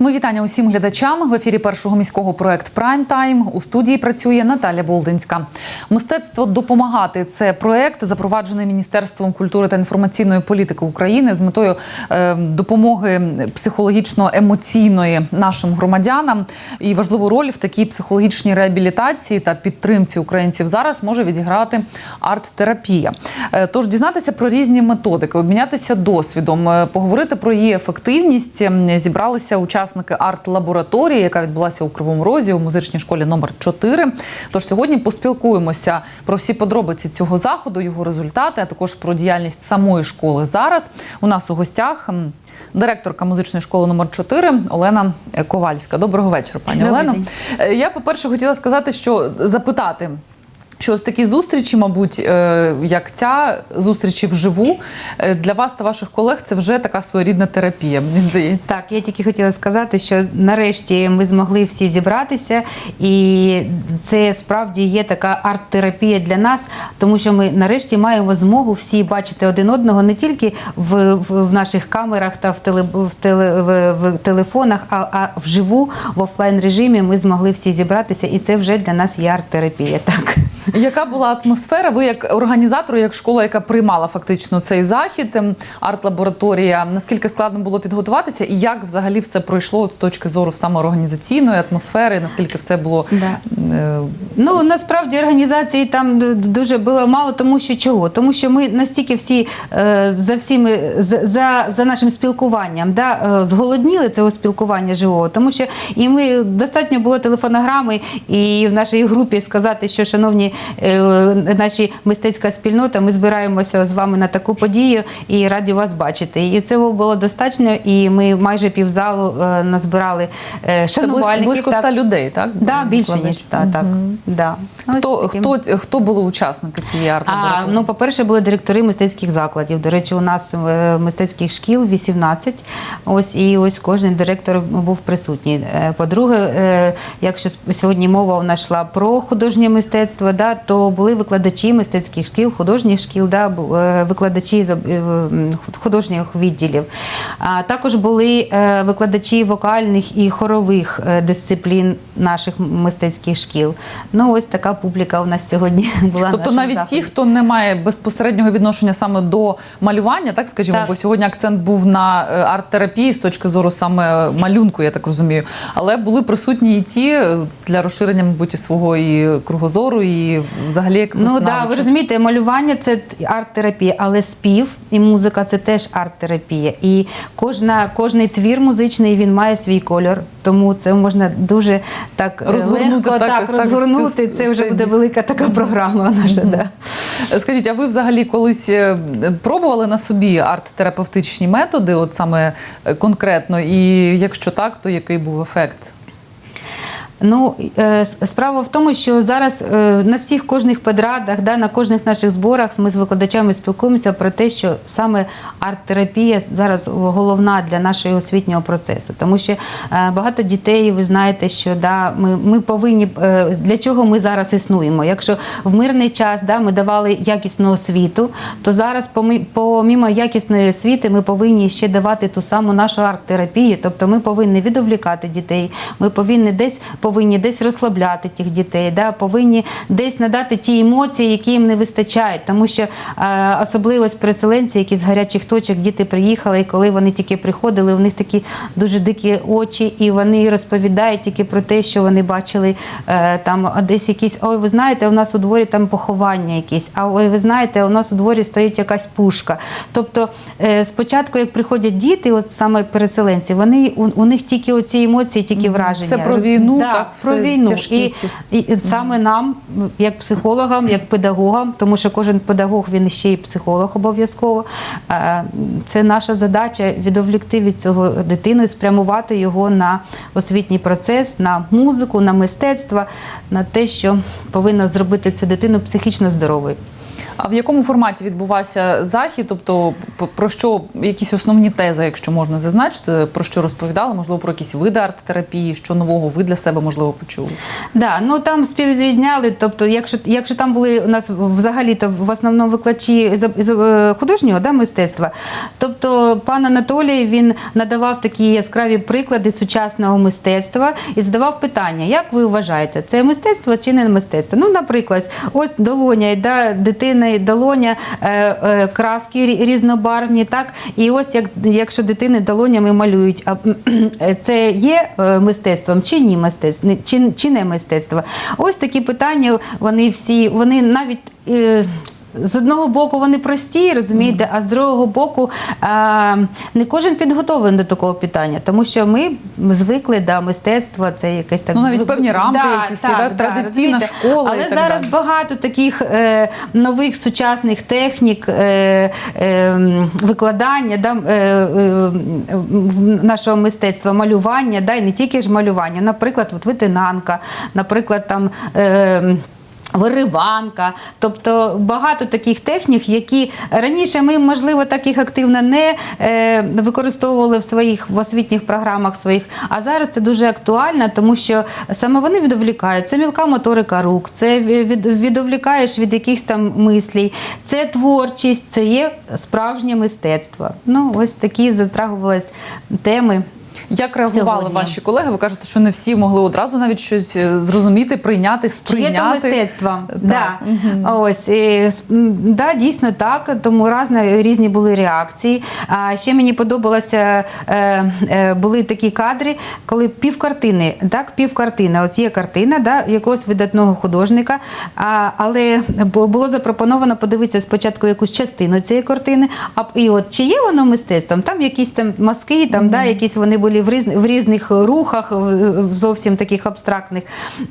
Ми вітання усім глядачам в ефірі першого міського проект Прайм Тайм. У студії працює Наталя Болдинська. Мистецтво допомагати це проект, запроваджений Міністерством культури та інформаційної політики України з метою е, допомоги психологічно-емоційної нашим громадянам. І важливу роль в такій психологічній реабілітації та підтримці українців зараз може відіграти арт-терапія. Е, Тож дізнатися про різні методики, обмінятися досвідом, е, поговорити про її ефективність. Зібралися учасники арт-лабораторії, яка відбулася у Кривому Розі у музичній школі номер 4 Тож сьогодні поспілкуємося про всі подробиці цього заходу, його результати, а також про діяльність самої школи зараз. У нас у гостях директорка музичної школи номер 4 Олена Ковальська. Доброго вечора, пані Добрий Олено. день. Е, Я, по-перше, хотіла сказати, що запитати. Що ось такі зустрічі, мабуть, е, як ця зустрічі вживу е, для вас та ваших колег це вже така своєрідна терапія. Мені здається. Так, я тільки хотіла сказати, що нарешті ми змогли всі зібратися, і це справді є така арт-терапія для нас, тому що ми нарешті маємо змогу всі бачити один одного не тільки в, в, наших камерах та в, теле, в, теле, в, в телефонах, а, а вживу в офлайн режимі ми змогли всі зібратися, і це вже для нас є арт-терапія. Так. Яка була атмосфера? Ви як організатор, як школа, яка приймала фактично цей захід, ем, арт-лабораторія, наскільки складно було підготуватися, і як взагалі все пройшло от з точки зору самоорганізаційної атмосфери, наскільки все було Да. е, Ну насправді організації там дуже було мало, тому що чого? Тому що ми настільки всі е, за всіми за, за, за нашим спілкуванням да, е, зголодніли цього спілкування живого, тому що і ми достатньо було телефонограми, і в нашій групі сказати, що шановні наші мистецька спільнота, ми збираємося з вами на таку подію і раді вас бачити. І цього було достатньо, і ми майже півзалу е, назбирали е, це близько, шанувальників. 100 людей, так? Да, більше ніж? 100, так. Да. Хто, таким. хто, хто були учасники цієї А, арт-лабораторії? ну, по-перше, були директори мистецьких закладів. До речі, у нас е, мистецьких шкіл 18. Ось і ось кожен директор був присутній. Е, По-друге, е, якщо сьогодні мова у нас йшла про художнє мистецтво, да, то були викладачі мистецьких шкіл, художніх шкіл, да, е, викладачі е, художніх відділів. А також були е, викладачі вокальних і хорових дисциплін наших мистецьких шкіл. Ну, ось така публіка у нас сьогодні була. Тобто навіть заході. ті, хто не має безпосереднього відношення саме до малювання, так скажімо, Так. бо сьогодні акцент був на арт-терапії з точки зору саме малюнку, я так розумію. Але були присутні і ті для розширення, мабуть, і свого і кругозору, і взагалі якогось Ну да, ви розумієте, малювання це арт-терапія, але спів і музика це теж арт-терапія. І кожна, кожний твір музичний він має свій кольор, тому це можна дуже так е, Розгорнути легко так, так, так цю розгорнути. це вже буде велика така програма наша. Да. Скажіть, а ви взагалі колись е, пробували на собі арт-терапевтичні методи, от саме е, конкретно? І якщо так, то який був ефект? Ну е, справа в тому, що зараз е, на всіх кожних педрадах, да, на кожних наших зборах ми з викладачами спілкуємося про те, що саме арт-терапія зараз головна для нашого освітнього процесу. Тому що е, багато дітей, ви знаєте, що да, ми, ми повинні для чого ми зараз існуємо. Якщо в мирний час да, ми давали якісну освіту, то зараз помі- помімо якісної освіти ми повинні ще давати ту саму нашу арт-терапію. Тобто ми повинні відволікати дітей, ми повинні десь повинні десь розслабляти тих дітей, да, повинні десь надати ті емоції, які їм не вистачають. Тому що е, особливість переселенці, які з гарячих точок діти приїхали, і коли вони тільки приходили, у них такі дуже дикі очі, і вони розповідають тільки про те, що вони бачили е, там десь якісь. Ой, ви знаєте, у нас у дворі там поховання якісь. А ой, ви знаєте, у нас у дворі стоїть якась пушка. Тобто, е, спочатку, як приходять діти, от саме переселенці, вони у, у них тільки оці емоції, тільки враження. Все про війну, да, так, про війну. І, і, і саме нам, як психологам, як педагогам, тому що кожен педагог він ще й психолог обов'язково. е, Це наша задача відволікти від цього дитину і спрямувати його на освітній процес, на музику, на мистецтво, на те, що повинно зробити цю дитину психічно здоровою. А в якому форматі відбувався захід? Тобто, про що якісь основні тези, якщо можна зазначити, про що розповідали? Можливо, про якісь види арт-терапії, що нового ви для себе можливо почули? Да, ну там співзвізняли. Тобто, якщо, якщо там були у нас взагалі то в основному викладачі з, е, художнього да, мистецтва, тобто пан Анатолій він надавав такі яскраві приклади сучасного мистецтва і задавав питання: як ви вважаєте, це мистецтво чи не мистецтво? Ну, наприклад, ось долоня, да, дитина долоня, е, е, краски рі- різнобарвні, так і ось як якщо дитини долонями малюють, а це є е, мистецтвом чи ні мистецтво, чи, чи не мистецтво? Ось такі питання. Вони всі, вони навіть. З- одного боку вони прості, розумієте, а з другого боку не кожен підготовлений до такого питання, тому що ми звикли да, мистецтво, це якесь так Ну, навіть певні рамки якісь є, да, традиційна розумієте. школа і Але так зараз далі. багато таких е, нових сучасних технік е, е, викладання да, е, е, нашого мистецтва, малювання, да, і не тільки ж малювання, наприклад, от витинанка, наприклад, там. Е, Вириванка, тобто багато таких технік, які раніше ми, можливо, так їх активно не е, використовували в своїх в освітніх програмах своїх. А зараз це дуже актуально, тому що саме вони відволікають. Це мілка моторика рук, це від, відволікаєш від якихось там мислій, це творчість, це є справжнє мистецтво. Ну, ось такі затрагувались теми. Як реагували Сьогодні. ваші колеги? Ви кажете, що не всі могли одразу навіть щось е, зрозуміти, прийняти, Чи є сприйняти. то мистецтво? Да. Да. Ось, і, да, дійсно так, тому разні, різні були реакції. А ще мені подобалося, е, е, були такі кадри, коли півкартини, так, півкартини, от є картина да, якогось видатного художника, а, але було запропоновано подивитися спочатку якусь частину цієї картини, а і от чи є воно мистецтвом? Там якісь там маски, там, да, якісь вони були в, різ, в різних рухах, зовсім таких абстрактних.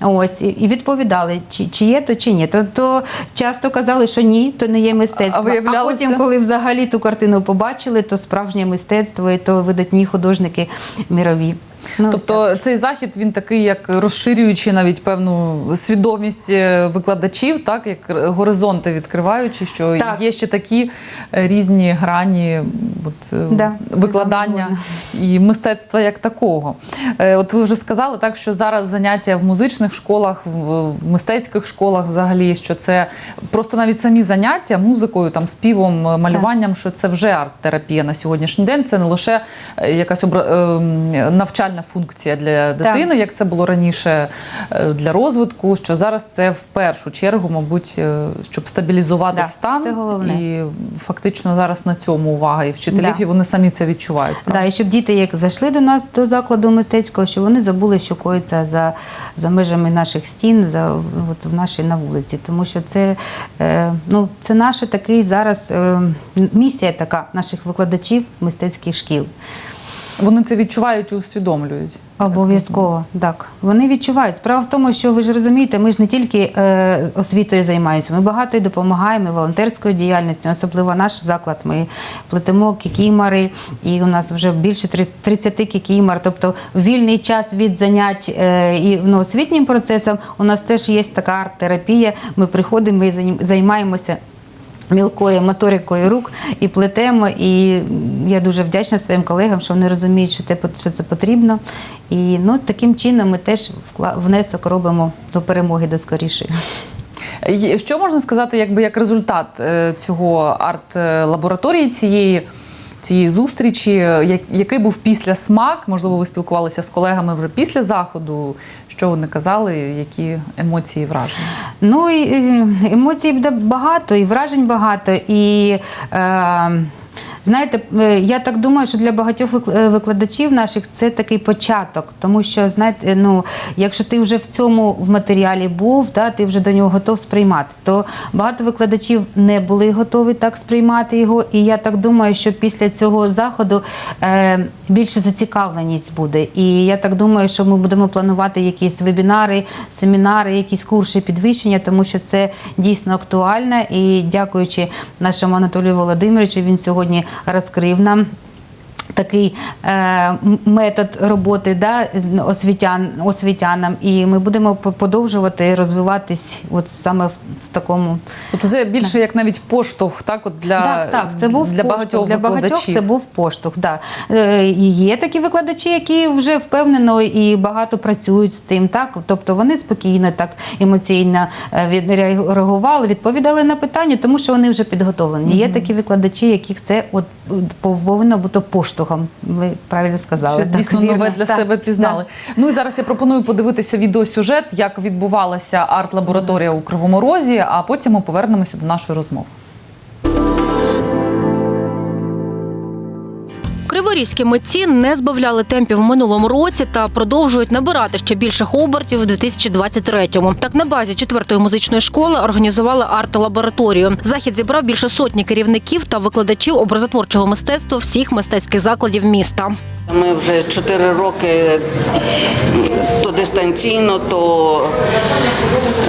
Ось, і- відповідали, чи, чи є то, чи ні. То, то часто казали, що ні, то не є мистецтво. А виявлялося? потім, коли взагалі ту картину побачили, то справжнє мистецтво, і то видатні художники мірові. Ну, ось так. Тобто цей захід він такий, як розширюючи навіть певну свідомість е, викладачів, так як горизонти відкриваючи, що Так. є ще такі е, різні грані от, е, Да, викладання і мистецтва як такого. От ви вже сказали так, що зараз заняття в музичних школах, в мистецьких школах, взагалі, що це просто навіть самі заняття музикою, там співом, малюванням, що це вже арт-терапія на сьогоднішній день. Це не лише якась обра- ем, навчальна функція для дитини, як це було раніше е, для розвитку. Що зараз це в першу чергу, мабуть, е, щоб стабілізувати Да, стан це головне. і фактично зараз на цьому увага і вчителів, Да. і вони самі це відчувають. Правда? і щоб діти, як зайшли до нас до закладу мистецького, що вони забули, що коїться за, за межами наших стін, за от в нашій на вулиці. Тому що це, е, ну, це наша такий зараз е, місія така наших викладачів мистецьких шкіл. Вони це відчувають і усвідомлюють. Обов'язково так. Вони відчувають. Справа в тому, що ви ж розумієте, ми ж не тільки е, освітою займаємося, ми багато і допомагаємо волонтерською діяльністю, особливо наш заклад. Ми плетемо кікімари, і у нас вже більше три- 30 кікімар. Тобто вільний час від занять е, і ну, освітнім процесом у нас теж є така арт-терапія. Ми приходимо і займ- займаємося. Мілкою моторикою рук і плетемо. І я дуже вдячна своїм колегам, що вони розуміють, що, те, що це потрібно. І ну, таким чином ми теж внесок робимо до перемоги до скорішої. Що можна сказати, якби як результат е, цього арт-лабораторії цієї? Цієї зустрічі, який був після смак? Можливо, ви спілкувалися з колегами вже після заходу. Що вони казали, які емоції і враження? Ну емоцій буде багато, і вражень багато. І е, знаєте, е, я так думаю, що для багатьох е, викладачів наших це такий початок, тому що знаєте, ну якщо ти вже в цьому в матеріалі був, да, ти вже до нього готов сприймати, то багато викладачів не були готові так сприймати його. І я так думаю, що після цього заходу е, більше зацікавленість буде. І я так думаю, що ми будемо планувати якісь вебінари, семінари, якісь курси підвищення, тому що це дійсно актуально. І дякуючи нашому Анатолію Володимировичу, він сьогодні розкрив нам. Такий е, метод роботи да, освітян, освітянам, і ми будемо по- подовжувати розвиватись от саме в, в такому Тобто це більше як навіть поштовх, так от для, так, так, це був для поштовх. багатьох для багатьох викладачів. це був поштовх. Да. Е, є такі викладачі, які вже впевнено і багато працюють з тим. Так, тобто вони спокійно, так емоційно е, відреагували, відповідали на питання, тому що вони вже підготовлені. Є такі викладачі, яких це от повинно бути поштовхом. Ви правильно сказали. Щось Так, дійсно вірно. нове для Так, себе пізнали. Ну і зараз я пропоную подивитися відеосюжет, як відбувалася арт-лабораторія у Кривому Розі, а потім ми повернемося до нашої розмови. Криворізькі митці не збавляли темпів в минулому році та продовжують набирати ще більших обертів у 2023-му. Так на базі четвертої музичної школи організували арт-лабораторію. Захід зібрав більше сотні керівників та викладачів образотворчого мистецтва всіх мистецьких закладів міста. Ми вже чотири роки то дистанційно, то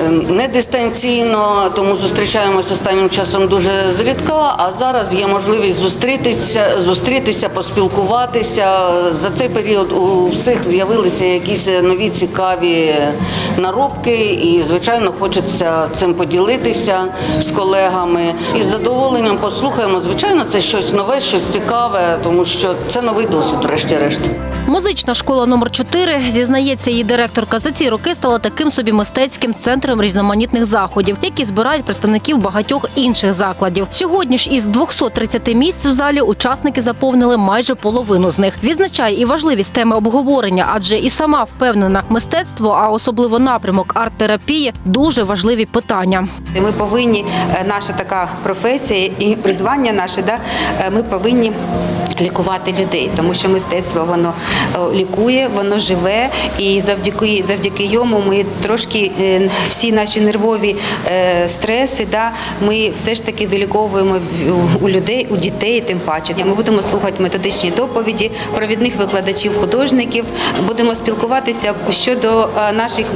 е, не дистанційно, тому зустрічаємось останнім часом дуже зрідка. А зараз є можливість зустрітися, зустрітися, поспілкуватися. За цей період у всіх з'явилися якісь нові цікаві наробки, і звичайно хочеться цим поділитися з колегами. І з задоволенням послухаємо. Звичайно, це щось нове, щось цікаве, тому що це новий досвід, врешті-решт. Музична школа номер 4 зізнається, її директорка за ці роки стала таким собі мистецьким центром різноманітних заходів, які збирають представників багатьох інших закладів. Сьогодні ж із 230 місць в залі учасники заповнили майже половину з них. Відзначає і важливість теми обговорення, адже і сама впевнена, мистецтво, а особливо напрямок арт-терапії дуже важливі питання. Ми повинні, е, наша така професія і призвання наше, да, е, ми повинні лікувати людей, тому що мистецтво воно е, лікує, воно живе, і завдяки завдяки йому ми трошки е, всі наші нервові е, стреси, да, ми все ж таки виліковуємо у людей, у дітей, тим паче. Ми будемо слухати методичні доповіді провідних викладачів, художників, будемо спілкуватися щодо наших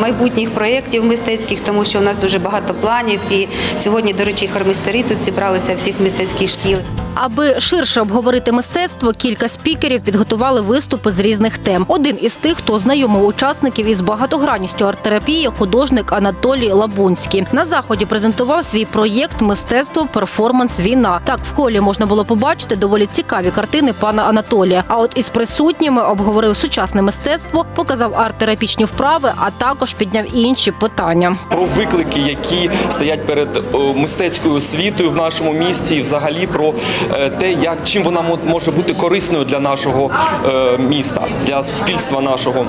майбутніх проєктів мистецьких, тому що у нас дуже багато планів. І сьогодні, до речі, хормістері тут зібралися всіх мистецьких шкіл. Аби ширше обговорити мистецтво, кілька спікерів підготували виступи з різних тем. Один із тих, хто знайомив учасників із багатогранністю арт-терапії, художник Анатолій Лабунський. На заході презентував свій проєкт Мистецтво перформанс війна. Так в холі можна було побачити доволі цікаві картини пана Анатолія. А от із присутніми обговорив сучасне мистецтво, показав арт-терапічні вправи, а також підняв інші питання. про виклики, які стоять перед е, мистецькою освітою в нашому місті, і взагалі про те, як чим вона може бути корисною для нашого е, міста, для суспільства нашого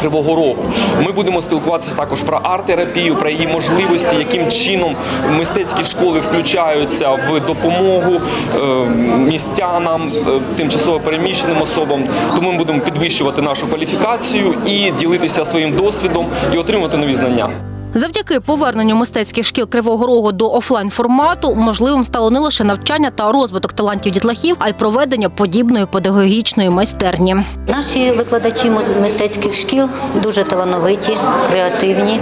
Кривого Рогу. Ми будемо спілкуватися також про арт-терапію, про її можливості, яким чином мистецькі школи включаються в допомогу е, містянам, е, тимчасово переміщеним особам. Тому ми будемо підвищувати нашу кваліфікацію і ділитися своїм досвідом і отримувати нові знання. Завдяки поверненню мистецьких шкіл Кривого Рогу до офлайн формату можливим стало не лише навчання та розвиток талантів дітлахів, а й проведення подібної педагогічної майстерні. Наші викладачі мистецьких шкіл дуже талановиті, креативні.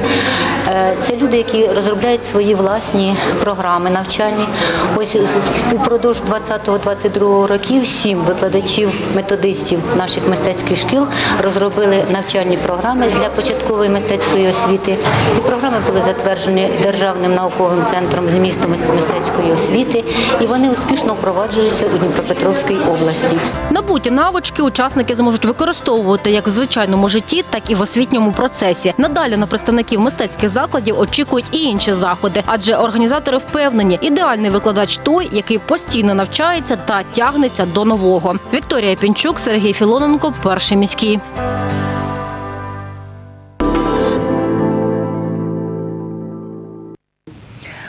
Е, Це люди, які розробляють свої власні програми навчальні. Ось упродовж 20-22 років сім викладачів, методистів наших мистецьких шкіл розробили навчальні програми для початкової мистецької освіти. Ці програми були затверджені Державним науковим центром змісту мистецької освіти, і вони успішно впроваджуються у Дніпропетровській області. Набуті навички учасники зможуть використовувати як в звичайному житті, так і в освітньому процесі. Надалі на представників мистецьких закладів очікують і інші заходи, адже організатори впевнені, ідеальний викладач той, який постійно навчається та тягнеться до нового. Вікторія Пінчук, Сергій Філоненко, перший міський.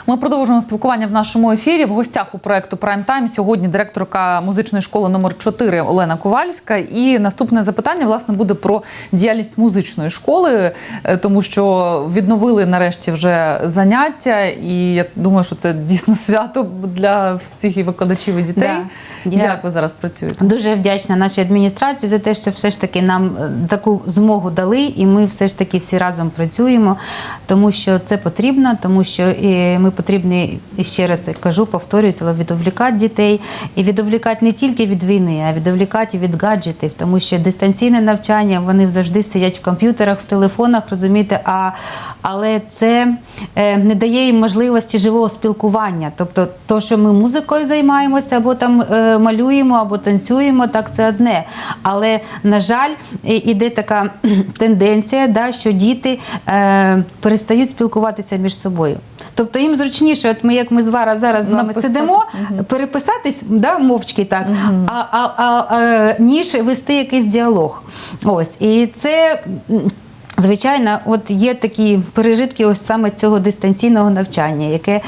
Ми продовжуємо спілкування в нашому ефірі. В гостях у проекту Прайм Тайм сьогодні директорка музичної школи номер 4 Олена Ковальська. І наступне запитання власне буде про діяльність музичної школи, е, тому що відновили нарешті вже заняття, і я думаю, що це дійсно свято для всіх і викладачів і дітей. Да. Я- Як ви зараз працюєте? Дуже вдячна нашій адміністрації за те, що все ж таки нам е, таку змогу дали, і ми все ж таки всі разом працюємо, тому що це потрібно, тому що е, ми потрібно, і ще раз кажу, повторююся, але відволікати дітей. І відволікати не тільки від війни, а відволікати від гаджетів, тому що дистанційне навчання, вони завжди сидять в комп'ютерах, в телефонах, розумієте, а, але це е, не дає їм можливості живого спілкування. Тобто, то, що ми музикою займаємося, або там е, малюємо, або танцюємо, так це одне. Але, на жаль, іде така тенденція, да, що діти е, перестають спілкуватися між собою. Тобто їм зручніше, от ми, як ми зараз, зараз з вами Написати. сидимо, переписатись да, мовчки так, а, а, а, а, ніж вести якийсь діалог. Ось. І це. Звичайно, от є такі пережитки ось саме цього дистанційного навчання, яке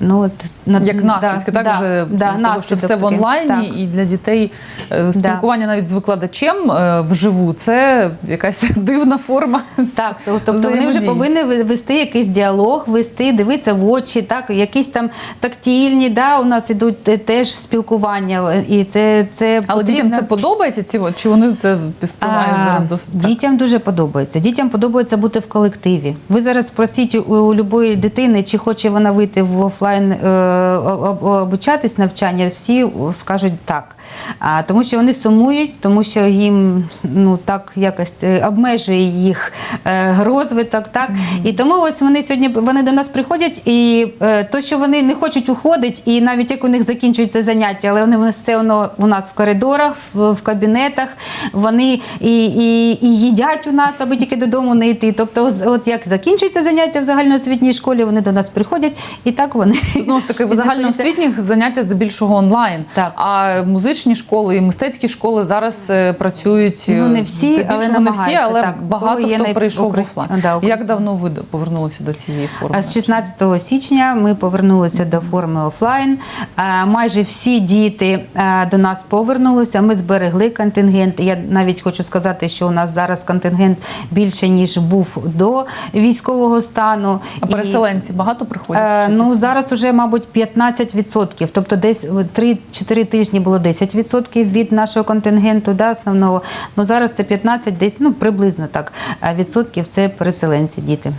ну от на- Як наслідки, да, так да, вже да, того, що все в онлайні, Так. і для дітей е, спілкування навіть з викладачем е, вживу це якась дивна форма. Так, тобто вони вже повинні вести якийсь діалог, вести, дивитися в очі, так, якісь там тактильні, да, у нас ідуть теж спілкування. І це, це Але дітям це подобається, ці чи вони це сприймають зараз так? Дітям дуже подобається. Дітям подобається бути в колективі. Ви зараз спросіть у, у любої дитини, чи хоче вона вийти в офлайн е, об- об- обучатись навчання, всі скажуть так. А, тому що вони сумують, тому що їм ну так якось е, обмежує їх е, розвиток. Так і тому ось вони сьогодні вони до нас приходять, і е, то, що вони не хочуть уходити, і навіть як у них закінчується заняття, але вони, все одно у нас в коридорах, в, в кабінетах, вони і, і, і їдять у нас, аби тільки додому не йти. Тобто, от як закінчується заняття в загальноосвітній школі, вони до нас приходять, і так вони Знову ж таки, в загальноосвітніх заняття здебільшого онлайн. Так. А музичні школи і мистецькі школи зараз е, працюють. Ну, не е, всі, але не всі, але так. багато хто перейшов в офлайн. да, Як давно ви повернулися до цієї форми? З 16 січня ми повернулися до форми офлайн. Е, Майже всі діти до нас повернулися. Ми зберегли контингент. Я навіть хочу сказати, що у нас зараз контингент більше ніж був до військового стану. А І- переселенці багато приходять? Вчитися? Ну зараз уже, мабуть, 15%. Тобто десь 3-4 тижні було 10% від нашого контингенту, да, основного. Ну зараз це 15, десь ну приблизно так. е, Відсотків це переселенці, діти.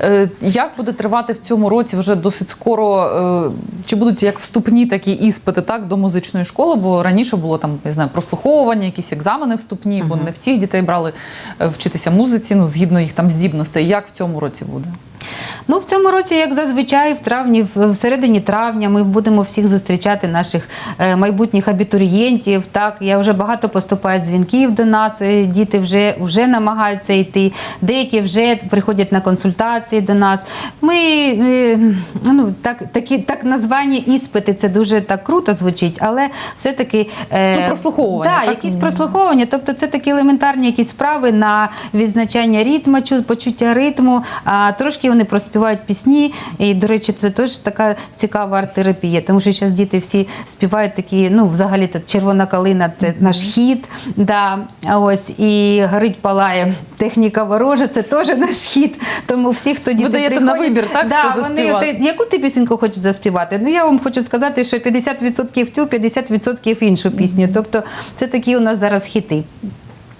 Е, Як буде тривати в цьому році вже досить скоро? е, Чи будуть як вступні такі іспити так до музичної школи? Бо раніше було там не знаю, прослуховування, якісь екзамени вступні, бо не всіх дітей брали вчитися музиці, ну згідно їх там здібностей. Як в цьому році буде? Ну, в цьому році, як зазвичай, в травні, в середині травня, ми будемо всіх зустрічати наших е, майбутніх абітурієнтів. Так, я вже багато поступає дзвінків до нас. е, Діти вже, вже намагаються йти. Деякі вже приходять на консультації до нас. Ми е, ну так, такі так названі іспити. Це дуже так круто звучить, але все-таки Ну, прослуховування, Да, так? якісь прослуховування. Тобто це такі елементарні якісь справи на відзначання ритму, чу- почуття ритму. А трошки вони проспівають пісні. І, до речі, це теж така цікава арт-терапія, тому що зараз діти всі співають такі, ну, взагалі тут червона калина це наш хід. Да, а ось і горить палає техніка ворожа, це теж наш хід. Тому всі, хто діти даєте приходять, на вибір, так, да, що вони, заспівати? от, яку ти пісеньку хочеш заспівати? Ну я вам хочу сказати, що 50% ту, 50% іншу пісню. Тобто це такі у нас зараз хіти.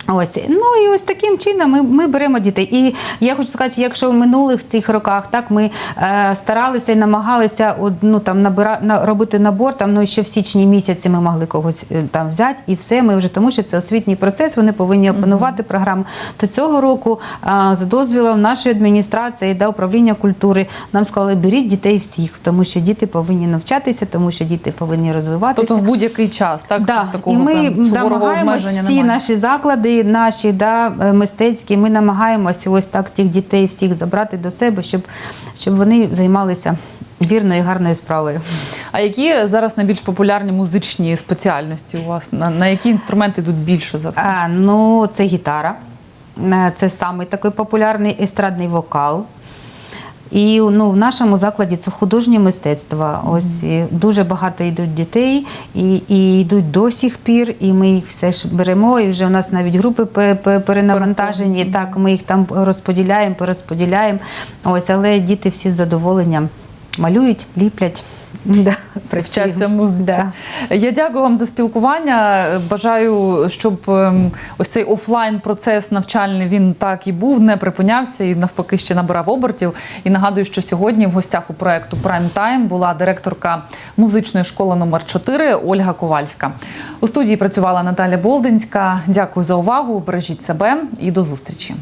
Ось ну і ось таким чином ми, ми беремо дітей. І я хочу сказати, якщо в минулих тих роках так ми е, старалися і намагалися от, ну, там набира, на, робити набор, там ну ще в січні місяці ми могли когось е, там взяти, і все. Ми вже тому, що це освітній процес, вони повинні опанувати програму. То цього року е, за дозвілом нашої адміністрації да управління культури нам сказали, беріть дітей всіх, тому що діти повинні навчатися, тому що діти повинні розвиватися. Тобто в будь-який час, так Да, такого і ми обмеження всі немає. наші заклади, наші да, е, мистецькі, ми намагаємося ось так тих дітей всіх забрати до себе, щоб, щоб вони займалися вірною і гарною справою. А які зараз найбільш популярні музичні спеціальності у вас? На, на які інструменти йдуть більше за все? А, ну, це гітара, Е, це самий такий популярний естрадний вокал. І ну, в нашому закладі це художнє мистецтво. Ось і дуже багато йдуть дітей і, і йдуть до сих пір, і ми їх все ж беремо. І вже у нас навіть групи пе- пе- перенавантажені. Так, ми їх там розподіляємо, перерозподіляємо. Ось, але діти всі з задоволенням малюють, ліплять. Да, Вчаться музиці. Да. Я дякую вам за спілкування. Бажаю, щоб ем, ось цей офлайн процес навчальний він так і був, не припинявся і навпаки ще набирав обертів. І нагадую, що сьогодні в гостях у проекту Prime Time була директорка музичної школи номер 4 Ольга Ковальська. У студії працювала Наталя Болдинська. Дякую за увагу. Бережіть себе і до зустрічі.